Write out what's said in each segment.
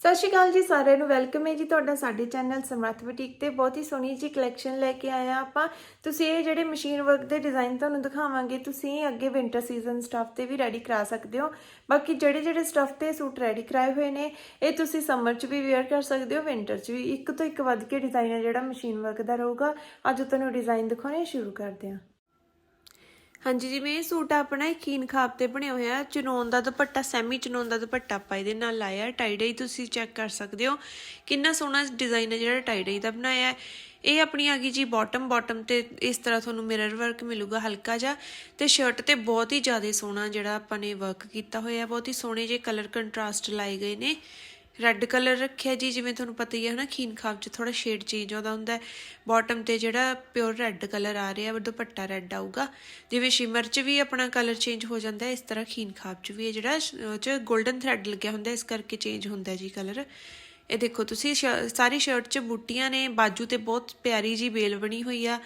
ਸਤਿ ਸ਼੍ਰੀ ਅਕਾਲ ਜੀ ਸਾਰਿਆਂ ਨੂੰ, ਵੈਲਕਮ ਹੈ ਜੀ ਤੁਹਾਡਾ ਸਾਡੇ ਚੈਨਲ ਸਮਰੱਥ ਬੁਟੀਕ ਤੇ। ਬਹੁਤ ਹੀ ਸੋਹਣੀ ਜੀ ਕਲੈਕਸ਼ਨ ਲੈ ਕੇ ਆਇਆ ਆਪਾਂ। ਤੁਸੀਂ ਇਹ ਜਿਹੜੇ ਮਸ਼ੀਨ ਵਰਕ ਦੇ ਡਿਜ਼ਾਈਨ ਤੁਹਾਨੂੰ ਦਿਖਾਵਾਂਗੇ, ਤੁਸੀਂ ਅੱਗੇ ਵਿੰਟਰ ਸੀਜ਼ਨ ਸਟਫ ਤੇ ਵੀ ਰੈਡੀ ਕਰਾ ਸਕਦੇ ਹੋ। ਬਾਕੀ ਜਿਹੜੇ ਜਿਹੜੇ ਸਟਫ ਤੇ ਸੂਟ ਰੈਡੀ ਕਰਾਏ ਹੋਏ ਨੇ, ਇਹ ਤੁਸੀਂ ਸਮਰ 'ਚ ਵੀ ਵੇਅਰ ਕਰ ਸਕਦੇ ਹੋ ਵਿੰਟਰ 'ਚ ਵੀ। ਇੱਕ ਤੋਂ ਇੱਕ ਵੱਧ ਕੇ ਡਿਜ਼ਾਈਨ ਜਿਹੜਾ ਮਸ਼ੀਨ ਵਰਕ ਦਾ ਰਹੂਗਾ। ਅੱਜ ਤੁਹਾਨੂੰ ਡਿਜ਼ਾਈਨ ਦਿਖਾਉਣੇ ਸ਼ੁਰੂ ਕਰਦੇ ਹਾਂ। ਹਾਂਜੀ, ਜਿਵੇਂ ਇਹ ਸੂਟ ਆਪਣਾ ਇਹ ਖੀਨ ਖਾਬ ਤੇ ਬਣਿਆ ਹੋਇਆ ਚਨੋਨ ਦਾ ਦੁਪੱਟਾ, ਸੈਮੀ ਚਨੋਨ ਦਾ ਦੁਪੱਟਾ ਆਪਾਂ ਇਹਦੇ ਨਾਲ ਲਾਇਆ। ਟਾਈ ਡਾਈ ਤੁਸੀਂ ਚੈੱਕ ਕਰ ਸਕਦੇ ਹੋ। ਕਿੰਨਾ ਸੋਹਣਾ ਡਿਜ਼ਾਈਨ ਹੈ ਜਿਹੜਾ ਟਾਈ ਡਾਈ ਦਾ ਬਣਾਇਆ ਹੈ। ਇਹ ਆਪਣੀ ਆ ਗਈ ਜੀ ਬਾਟਮ ਬਾਟਮ ਤੇ ਇਸ ਤਰ੍ਹਾਂ ਤੁਹਾਨੂੰ ਮਿਰਰ ਵਰਕ ਮਿਲੂਗਾ ਹਲਕਾ ਜਿਹਾ। ਤੇ ਸ਼ਰਟ ਤੇ ਬਹੁਤ ਹੀ ਜ਼ਿਆਦਾ ਸੋਹਣਾ ਜਿਹੜਾ ਆਪਾਂ ਨੇ ਵਰਕ ਕੀਤਾ ਹੋਇਆ, ਬਹੁਤ ਹੀ ਸੋਹਣੇ ਜਿਹੇ ਕਲਰ ਕੰਟਰਾਸਟ ਲਾਏ ਗਏ ਨੇ। ਰੈੱਡ ਕਲਰ ਰੱਖਿਆ ਜੀ, ਜਿਵੇਂ ਤੁਹਾਨੂੰ ਪਤਾ ਹੀ ਹੈ ਹਨਾ, ਖੀਨ ਖਾਬ 'ਚ ਥੋੜਾ ਸ਼ੇਡ ਚੇਂਜ ਆਉਂਦਾ ਹੁੰਦਾ ਹੈ। ਬਾਟਮ ਤੇ ਜਿਹੜਾ ਪਿਓਰ ਰੈੱਡ ਕਲਰ ਆ ਰਿਹਾ ਦੁਪੱਟਾ ਰੈੱਡ ਆਊਗਾ। ਜਿਵੇਂ ਸ਼ਿਮਰ 'ਚ ਵੀ ਆਪਣਾ ਕਲਰ ਚੇਂਜ ਹੋ ਜਾਂਦਾ ਹੈ, ਇਸ ਤਰ੍ਹਾਂ ਖੀਨ ਖਾਬ 'ਚ ਵੀ ਇਹ ਜਿਹੜਾ ਉਹ 'ਚ 골ਡਨ ਥ੍ਰੈਡ ਲੱਗਿਆ ਹੁੰਦਾ, ਇਸ ਕਰਕੇ ਚੇਂਜ ਹੁੰਦਾ ਜੀ ਕਲਰ ਇਹ ਦੇਖੋ ਤੁਸੀਂ ਸ਼- ਸਾਰੀ ਸ਼ਰਟ 'ਚ ਬੂਟੀਆਂ ਨੇ, ਬਾਜੂ ਤੇ ਬਹੁਤ ਪਿਆਰੀ ਜੀ ਬੇਲ ਬਣੀ ਹੋਈ ਆ।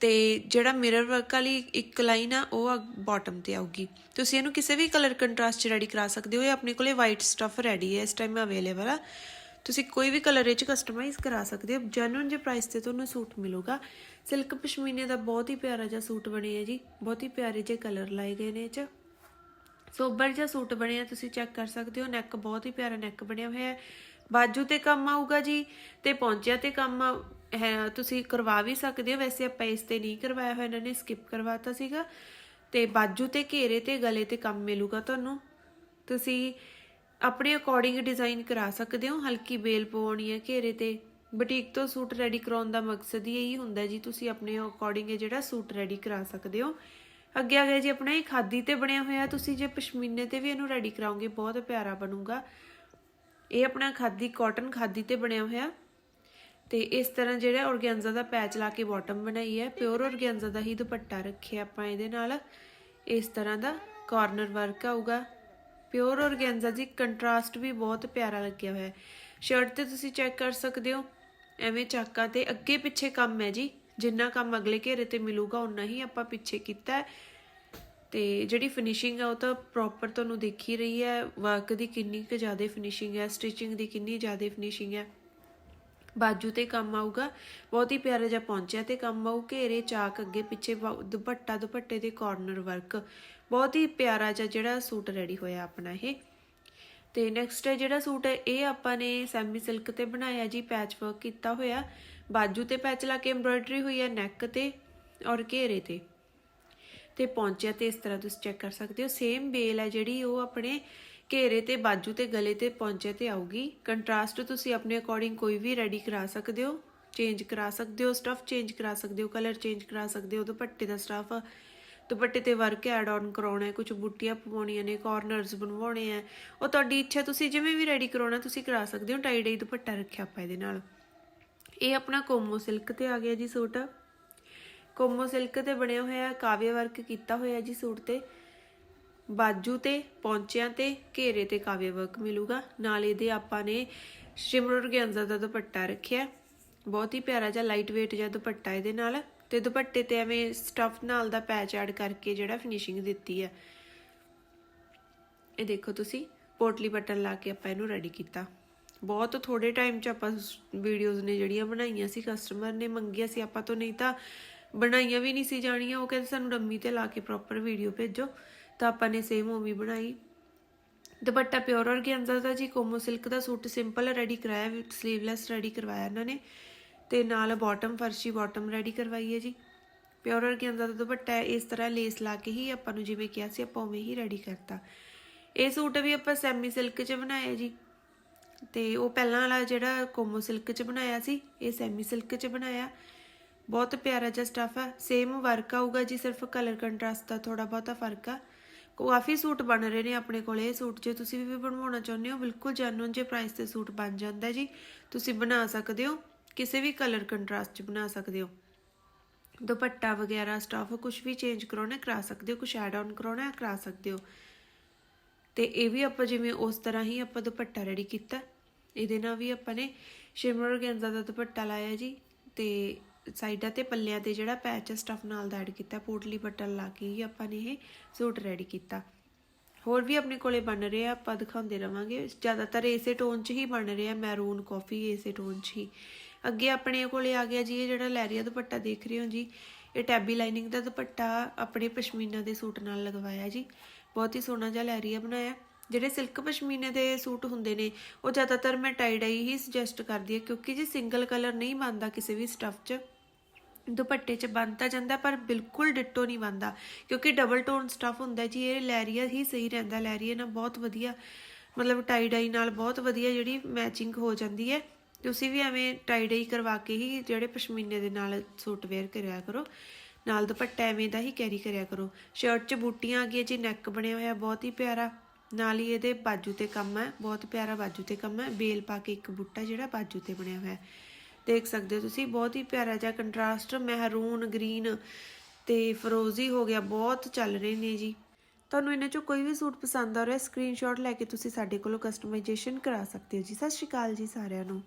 ਤੇ ਜਿਹੜਾ ਮਿਰਰ ਵਰਕ ਵਾਲੀ ਇੱਕ ਲਾਈਨ ਆ, ਉਹ ਬਾਟਮ ਤੇ ਆਊਗੀ। ਤੁਸੀਂ ਇਹਨੂੰ ਕਿਸੇ ਵੀ ਕਲਰ ਕੰਟਰਾਸਟ ਚ ਰੈਡੀ ਕਰਾ ਸਕਦੇ ਹੋ, ਇਹ ਆਪਣੇ ਕੋਲੇ ਵਾਈਟ ਸਟਫ ਰੈਡੀ ਹੈ, ਇਸ ਟਾਈਮ ਅਵੇਲੇਬਲ ਆ। ਤੁਸੀਂ ਕੋਈ ਵੀ ਕਲਰ ਇਹ ਚ ਕਸਟਮਾਈਜ਼ ਕਰਾ ਸਕਦੇ ਹੋ ਜੈਨੂਨ ਜੇ ਪ੍ਰਾਈਸ ਤੇ ਤੁਹਾਨੂੰ ਸੂਟ ਮਿਲੂਗਾ। ਸਿਲਕ ਪਸ਼ਮੀਨੇ ਦਾ ਬਹੁਤ ਹੀ ਪਿਆਰਾ ਜਿਹਾ ਸੂਟ ਬਣਿਆ ਜੀ, ਬਹੁਤ ਹੀ ਪਿਆਰੇ ਜਿਹੇ ਕਲਰ ਲਾਏ ਗਏ ਨੇ ਇਹ ਚ। ਸੋਬਰ ਜਿਹਾ ਸੂਟ ਬਣਿਆ, ਤੁਸੀਂ ਚੈੱਕ ਕਰ ਸਕਦੇ ਹੋ ਨੈਕ ਬਹੁਤ ਹੀ ਪਿਆਰਾ ਨੈਕ ਬਣਿਆ ਹੋਇਆ ਹੈ। ਬਾਜੂ ਤੇ ਕੰਮ ਆਊਗਾ ਜੀ, ਤੇ ਪੌਂਚਿਆਂ ਤੇ ਕੰਮ ਹੈ, ਤੁਸੀਂ ਕਰਵਾ ਵੀ ਸਕਦੇ ਹੋ। ਵੈਸੇ ਆਪਾਂ ਇਸ ਤੇ ਨਹੀਂ ਕਰਵਾਇਆ ਹੋਇਆ, ਇਹਨਾਂ ਨੇ ਸਕਿਪ ਕਰਵਾਤਾ ਸੀਗਾ। ਤੇ ਬਾਜੂ ਤੇ ਘੇਰੇ ਤੇ ਗਲੇ ਤੇ ਕੰਮ ਮਿਲੂਗਾ ਤੁਹਾਨੂੰ। ਤੁਸੀਂ ਆਪਣੇ ਅਕੋਰਡਿੰਗ ਡਿਜ਼ਾਈਨ ਕਰਾ ਸਕਦੇ ਹੋ। ਹਲਕੀ ਬੇਲ ਪਵਾਉਣੀ ਹੈ ਘੇਰੇ ਤੇ। ਬੁਟੀਕ ਤੋਂ ਸੂਟ ਰੈਡੀ ਕਰਾਉਣ ਦਾ ਮਕਸਦ ਹੀ ਇਹੀ ਹੁੰਦਾ ਜੀ, ਤੁਸੀਂ ਆਪਣੇ ਅਕੋਰਡਿੰਗ ਜਿਹੜਾ ਸੂਟ ਰੈਡੀ ਕਰਾ ਸਕਦੇ ਹੋ। ਅੱਗੇ ਆ ਗਿਆ ਜੀ ਆਪਣਾ ਇਹ ਖਾਦੀ ਤੇ ਬਣਿਆ ਹੋਇਆ, ਤੁਸੀਂ ਜੇ ਪਸ਼ਮੀਨੇ ਤੇ ਵੀ ਇਹਨੂੰ ਰੈਡੀ ਕਰਾਓਗੇ, ਬਹੁਤ ਪਿਆਰਾ ਬਣੂਗਾ। ਇਹ ਆਪਣਾ ਖਾਦੀ ਕਾਟਨ ਖਾਦੀ ਤੇ ਬਣਿਆ ਹੋਇਆ। ਤੇ ਇਸ ਤਰ੍ਹਾਂ ਜਿਹੜਾ ਔਰਗੈਂਜ਼ਾ ਦਾ ਪੈਚ ਲਾ ਕੇ ਬਾਟਮ ਬਣਾਈ ਹੈ ਪਿਓਰ ਔਰਗੈਂਜ਼ਾ ਦਾ ਹੀ ਦੁਪੱਟਾ ਰੱਖਿਆ ਆਪਾਂ ਇਹਦੇ ਨਾਲ। ਇਸ ਤਰ੍ਹਾਂ ਦਾ ਕਾਰਨਰ ਵਰਕ ਆਊਗਾ। ਪਿਓਰ ਔਰਗੈਂਜ਼ਾ ਜੀ ਕੰਟਰਾਸਟ ਵੀ ਬਹੁਤ ਪਿਆਰਾ ਲੱਗਿਆ ਹੋਇਆ ਹੈ। ਸ਼ਰਟ ਤੇ ਤੁਸੀਂ ਚੈੱਕ ਕਰ ਸਕਦੇ ਹੋ। ਐਵੇਂ ਚਾਕਾਂ ਤੇ ਅੱਗੇ ਪਿੱਛੇ ਕੰਮ ਹੈ ਜੀ। ਜਿੰਨਾ ਕੰਮ ਅਗਲੇ ਘੇਰੇ ਤੇ ਮਿਲੂਗਾ ਉਨਾ ਹੀ ਆਪਾਂ ਪਿੱਛੇ ਕੀਤਾ ਹੈ। ਤੇ ਜਿਹੜੀ ਫਿਨਿਸ਼ਿੰਗ ਹੈ ਉਹ ਤਾਂ ਪ੍ਰੋਪਰ ਤੁਹਾਨੂੰ ਦਿਖ ਹੀ ਰਹੀ ਹੈ। ਵਰਕ ਦੀ ਕਿੰਨੀ ਕੁ ਜ਼ਿਆਦਾ ਫਿਨਿਸ਼ਿੰਗ ਹੈ ਸਟਿਚਿੰਗ ਦੀ ਕਿੰਨੀ ਜ਼ਿਆਦਾ ਫਿਨਿਸ਼ਿੰਗ ਹੈ। ਬਾਜੂ ਤੇ ਕੰਮ ਆਊਗਾ। ਬਹੁਤ ਹੀ ਪਿਆਰਾ ਜਿਹਾ ਪਹੁੰਚਿਆ ਤੇ ਕੰਮ ਆਊ। ਘੇਰੇ, ਚਾਕ, ਅੱਗੇ ਪਿੱਛੇ ਵਾ- ਦੁਪੱਟਾ, ਦੁਪੱਟੇ ਦੇ ਕਾਰਨਰ ਵਰਕ ਬਹੁਤ ਹੀ ਪਿਆਰਾ ਜਿਹਾ ਜਿਹੜਾ ਸੂਟ ਰੈਡੀ ਹੋਇਆ ਆਪਣਾ ਇਹ। ਤੇ ਨੈਕਸਟ ਜਿਹੜਾ ਸੂਟ ਹੈ, ਇਹ ਆਪਾਂ ਨੇ ਸੈਮੀ ਸਿਲਕ ਤੇ ਬਣਾਇਆ ਜੀ ਪੈਚ ਵਰਕ ਕੀਤਾ ਹੋਇਆ। ਬਾਜੂ ਤੇ ਪੈਚ ਲਾ ਕੇ ਐਮਬ੍ਰੋਇਡਰੀ ਹੋਈ ਹੈ ਨੈਕ ਤੇ ਔਰ ਘੇਰੇ ਤੇ। ਤੇ ਪਹੁੰਚਿਆ ਤੇ ਇਸ ਤਰ੍ਹਾਂ ਤੁਸੀਂ ਚੈੱਕ ਕਰ ਸਕਦੇ ਹੋ। ਸੇਮ ਬੇਲ ਹੈ ਜਿਹੜੀ, ਉਹ ਆਪਣੇ ਘੇਰੇ ਤੇ ਬਾਜੂ ਤੇ ਗਲੇ ਤੇ ਪੌਂਚੇ ਤੇ ਆਊਗੀ। ਕੰਟਰਾਸਟ ਤੁਸੀਂ ਆਪਣੇ ਅਕੋਰਡਿੰਗ ਕੋਈ ਵੀ ਰੈਡੀ ਕਰਾ ਸਕਦੇ ਹੋ। ਚੇਂਜ ਕਰਾ ਸਕਦੇ ਹੋ ਸਟਫ ਚੇਂਜ ਕਰਾ ਸਕਦੇ ਹੋ ਕਲਰ ਚੇਂਜ ਕਰਾ ਸਕਦੇ ਹੋ, ਦੁਪੱਟੇ ਦਾ ਸਟਫ ਦੁਪੱਟੇ ਤੇ ਵਰਕ ਐਡ ਆਨ ਕਰਾਉਣਾ ਹੈ ਕੁਝ ਬੁੱਟੀਆਂ ਪਵਾਉਣੀਆਂ ਨੇ ਕਾਰਨਰਸ ਬਣਵਾਉਣੇ ਆ ਉਹ ਤੁਹਾਡੀ ਇੱਛਾ ਤੁਸੀਂ ਜਿਵੇਂ ਵੀ ਰੈਡੀ ਕਰਾਉਣਾ ਤੁਸੀਂ ਕਰਾ ਸਕਦੇ ਹੋ, ਟਾਈ ਡਾਈ ਦੁਪੱਟਾ ਰੱਖਿਆ ਆਪਾਂ ਇਹਦੇ ਨਾਲ। ਇਹ ਆਪਣਾ ਕੋਮੋ ਸਿਲਕ ਤੇ ਆ ਗਿਆ ਜੀ ਸੂਟ। ਕੋਮੋ ਸਿਲਕ ਤੇ ਬਣਿਆ ਹੋਇਆ ਕਾਵੇ ਵਰਕ ਕੀਤਾ ਹੋਇਆ ਜੀ ਸੂਟ ਤੇ। ਬਾਜੂ ਤੇ, ਪੌਂਚਿਆਂ ਤੇ, ਘੇਰੇ ਤੇ ਕਾਵਿਆ ਵਰਕ ਮਿਲੂਗਾ। ਨਾਲ ਇਹਦੇ ਆਪਾਂ ਨੇ ਸ਼ਿਮਰ ਔਰਗੈਂਜ਼ਾ ਦਾ ਦੁਪੱਟਾ ਰੱਖਿਆ। ਬਹੁਤ ਹੀ ਪਿਆਰਾ ਜਿਹਾ ਲਾਈਟ weight ਜਿਹਾ ਦੁਪੱਟਾ ਇਹਦੇ ਨਾਲ। ਤੇ ਦੁਪੱਟੇ ਤੇ ਐਵੇਂ ਸਟਫ ਨਾਲ ਦਾ ਪੈਚ ਐਡ ਕਰਕੇ ਜਿਹੜਾ ਫਿਨਿਸ਼ਿੰਗ ਦਿੱਤੀ ਹੈ ਇਹ ਦੇਖੋ ਤੁਸੀਂ, ਪੋਟਲੀ ਬਟਨ ਲਾ ਕੇ ਆਪਾਂ ਇਹਨੂੰ ਰੈਡੀ ਕੀਤਾ। ਬਹੁਤ ਥੋੜੇ ਟਾਈਮ 'ਚ ਆਪਾਂ ਵੀਡੀਓਜ਼ ਨੇ ਜਿਹੜੀਆਂ ਬਣਾਈਆਂ ਸੀ ਕਸਟਮਰ ਨੇ ਮੰਗੀਆਂ ਸੀ, ਆਪਾਂ ਤੋਂ ਨਹੀਂ ਤਾਂ ਬਣਾਈਆਂ ਵੀ ਨਹੀਂ ਸੀ ਜਾਣੀਆਂ। ਉਹ ਕਹਿੰਦੇ ਸਾਨੂੰ ਡੰਮੀ ਤੇ ਲਾ ਕੇ ਪ੍ਰੋਪਰ ਵੀਡੀਓ ਭੇਜੋ। ਤਾਂ ਆਪਾਂ ਨੇ ਸੇਮ ਉਹ ਵੀ ਬਣਾਈ। ਦੁਪੱਟਾ ਪਿਓਰ ਔਰਗੈਂਜ਼ਾ ਦਾ ਜੀ, ਕੋਮੋ ਸਿਲਕ ਦਾ ਸੂਟ ਸਿੰਪਲ ਰੈਡੀ ਕਰਾਇਆ ਸਲੀਵਲੈਸ ਰੈਡੀ ਕਰਵਾਇਆ ਇਹਨਾਂ ਨੇ। ਤੇ ਨਾਲ ਬਾਟਮ ਫਰਸ਼ੀ ਬਾਟਮ ਰੈਡੀ ਕਰਵਾਈ ਹੈ ਜੀ। ਪਿਓਰ ਔਰਗੈਂਜ਼ਾ ਦਾ ਦੁਪੱਟਾ ਇਸ ਤਰ੍ਹਾਂ ਲੇਸ ਲਾ ਕੇ ਹੀ ਆਪਾਂ ਨੂੰ ਜਿਵੇਂ ਕਿਹਾ ਸੀ, ਆਪਾਂ ਉਵੇਂ ਹੀ ਰੈਡੀ ਕਰਤਾ। ਇਹ ਸੂਟ ਵੀ ਆਪਾਂ ਸੈਮੀ ਸਿਲਕ 'ਚ ਬਣਾਇਆ ਜੀ। ਤੇ ਉਹ ਪਹਿਲਾਂ ਵਾਲਾ ਜਿਹੜਾ ਕੋਮੋ ਸਿਲਕ 'ਚ ਬਣਾਇਆ ਸੀ, ਇਹ ਸੈਮੀ ਸਿਲਕ 'ਚ ਬਣਾਇਆ। ਬਹੁਤ ਪਿਆਰਾ ਜਿਹਾ ਸਟਫ ਹੈ ਸੇਮ ਵਰਕ ਆਊਗਾ ਜੀ, ਸਿਰਫ ਕਲਰ ਕੰਟਰਾਸਟ ਦਾ ਥੋੜਾ ਬਹੁਤਾ ਫ਼ਰਕ ਆ। ਕਾਫੀ ਸੂਟ ਬਣ ਰਹੇ ਨੇ ਆਪਣੇ ਕੋਲ, ਇਹ ਸੂਟ ਜੇ ਤੁਸੀਂ ਵੀ ਬਣਵਾਉਣਾ ਚਾਹੁੰਦੇ ਹੋ, ਬਿਲਕੁਲ ਜੈਨੂਨ ਜੇ ਪ੍ਰਾਈਸ ਤੇ ਸੂਟ ਬਣ ਜਾਂਦਾ ਜੀ, ਤੁਸੀਂ ਬਣਾ ਸਕਦੇ ਹੋ, ਕਿਸੇ ਵੀ ਕਲਰ ਕੰਟਰਾਸਟ 'ਚ ਬਣਾ ਸਕਦੇ ਹੋ। ਦੁਪੱਟਾ ਵਗੈਰਾ ਸਟਫ ਕੁਝ ਵੀ ਚੇਂਜ ਕਰਾਉਣਾ, ਕਰਾ ਸਕਦੇ ਹੋ ਕੁਝ ਐਡ ਆਨ ਕਰਾਉਣਾ, ਕਰਾ ਸਕਦੇ ਹੋ। ਤੇ ਇਹ ਵੀ ਆਪਾਂ ਜਿਵੇਂ ਉਸ ਤਰ੍ਹਾਂ ਹੀ ਆਪਾਂ ਦੁਪੱਟਾ ਰੈਡੀ ਕੀਤਾ। ਇਹਦੇ ਨਾਲ ਵੀ ਆਪਾਂ ਨੇ ਸ਼ਿਮਰ ਗੈਂਜਾ ਦਾ ਦੁਪੱਟਾ ਲਾਇਆ ਜੀ, ਤੇ ਸਾਈਡਾਂ ਤੇ ਪੱਲਿਆਂ ਤੇ ਜਿਹੜਾ ਪੈਚ ਸਟਫ ਨਾਲ ਦਾ ਐਡ ਕੀਤਾ, ਪੋਟਲੀ ਬਟਨ ਲਾ ਕੇ ਹੀ ਆਪਾਂ ਨੇ ਇਹ ਸੂਟ ਰੈਡੀ ਕੀਤਾ। ਹੋਰ ਵੀ ਆਪਣੇ ਕੋਲੇ ਬਣ ਰਹੇ ਆ, ਆਪਾਂ ਦਿਖਾਉਂਦੇ ਰਵਾਂਗੇ। ਜ਼ਿਆਦਾਤਰ ਇਸੇ ਟੋਨ 'ਚ ਹੀ ਬਣ ਰਹੇ ਆ ਮੈਰੂਨ ਕਾਫੀ ਇਸੇ ਟੋਨ 'ਚ ਹੀ। ਅੱਗੇ ਆਪਣੇ ਕੋਲੇ ਆ ਗਿਆ ਜੀ, ਇਹ ਜਿਹੜਾ ਲੈਰੀਆ ਦੁਪੱਟਾ ਦੇਖ ਰਹੇ ਹੋ ਜੀ, ਇਹ ਟੈਬੀ ਲਾਈਨਿੰਗ ਦਾ ਦੁਪੱਟਾ ਆਪਣੇ ਪਸ਼ਮੀਨਾ ਦੇ ਸੂਟ ਨਾਲ ਲਗਵਾਇਆ ਜੀ। ਬਹੁਤ ਹੀ ਸੋਹਣਾ ਜਿਹਾ ਲੈਰੀਆ ਬਣਾਇਆ। ਜਿਹੜੇ ਸਿਲਕ ਪਸ਼ਮੀਨੇ ਦੇ ਸੂਟ ਹੁੰਦੇ ਨੇ, ਉਹ ਜ਼ਿਆਦਾਤਰ ਮੈਂ ਟਾਈ ਡਾਈ ਹੀ ਸੁਜੈਸਟ ਕਰਦੀ ਹਾਂ, ਕਿਉਂਕਿ ਜੀ ਸਿੰਗਲ ਕਲਰ ਨਹੀਂ ਬਣਦਾ ਕਿਸੇ ਵੀ ਸਟੱਫ 'ਚ ਦੁਪੱਟੇ 'ਚ ਬਣ ਜਾਂਦਾ, ਪਰ ਬਿਲਕੁਲ ਡਿੱਟੋ ਨਹੀਂ ਬਣਦਾ ਕਿਉਂਕਿ ਡਬਲ ਟੋਨ ਸਟਫ ਹੁੰਦਾ ਜੀ, ਇਹ ਲੈਰੀਆ ਹੀ ਸਹੀ ਰਹਿੰਦਾ ਲੈਰੀਆ ਨਾਲ ਬਹੁਤ ਵਧੀਆ, ਮਤਲਬ ਟਾਈ ਡਾਈ ਨਾਲ ਬਹੁਤ ਵਧੀਆ ਜਿਹੜੀ ਮੈਚਿੰਗ ਹੋ ਜਾਂਦੀ ਹੈ। ਤੁਸੀਂ ਵੀ ਐਵੇਂ ਟਾਈ ਡਾਈ ਕਰਵਾ ਕੇ ਹੀ ਜਿਹੜੇ ਪਸ਼ਮੀਨੇ ਦੇ ਨਾਲ ਸੂਟ ਵੇਅਰ ਕਰਿਆ ਕਰੋ, ਨਾਲ ਦੁਪੱਟਾ ਐਵੇਂ ਦਾ ਹੀ ਕੈਰੀ ਕਰਿਆ ਕਰੋ। ਸ਼ਰਟ 'ਚ ਬੂਟੀਆਂ ਆ ਗਈਆਂ ਜੀ ਨੈਕ ਬਣਿਆ ਹੋਇਆ ਬਹੁਤ ਹੀ ਪਿਆਰਾ, ਨਾਲ ਹੀ ਇਹਦੇ ਬਾਜੂ ਤੇ ਕੰਮ ਹੈ, ਬਹੁਤ ਪਿਆਰਾ ਬਾਜੂ ਤੇ ਕੰਮ ਹੈ, ਬੇਲ ਪਾ ਕੇ ਇੱਕ ਬੂਟਾ ਜਿਹੜਾ ਬਾਜੂ ਤੇ ਬਣਿਆ ਹੋਇਆ ਹੈ। ਦੇਖ ਸਕਦੇ ਹੋ ਤੁਸੀਂ, ਬਹੁਤ ਹੀ ਪਿਆਰਾ ਜਿਹਾ ਕੰਟਰਾਸਟ ਮਹਿਰੂਨ ਗ੍ਰੀਨ ਤੇ ਫਰੋਜ਼ੀ ਹੋ ਗਿਆ, ਬਹੁਤ ਚੱਲ ਰਹੇ ਨੇ ਜੀ। ਤੁਹਾਨੂੰ ਇਹਨਾਂ ਚੋਂ ਕੋਈ ਵੀ ਸੂਟ ਪਸੰਦ ਆ ਰਿਹਾ ਸਕਰੀਨਸ਼ਾਟ ਲੈ ਕੇ ਤੁਸੀਂ ਸਾਡੇ ਕੋਲੋਂ ਕਸਟਮਾਈਜੇਸ਼ਨ ਕਰਾ ਸਕਦੇ ਹੋ ਜੀ। ਸਤਿ ਸ਼੍ਰੀ ਅਕਾਲ ਜੀ ਸਾਰਿਆਂ ਨੂੰ।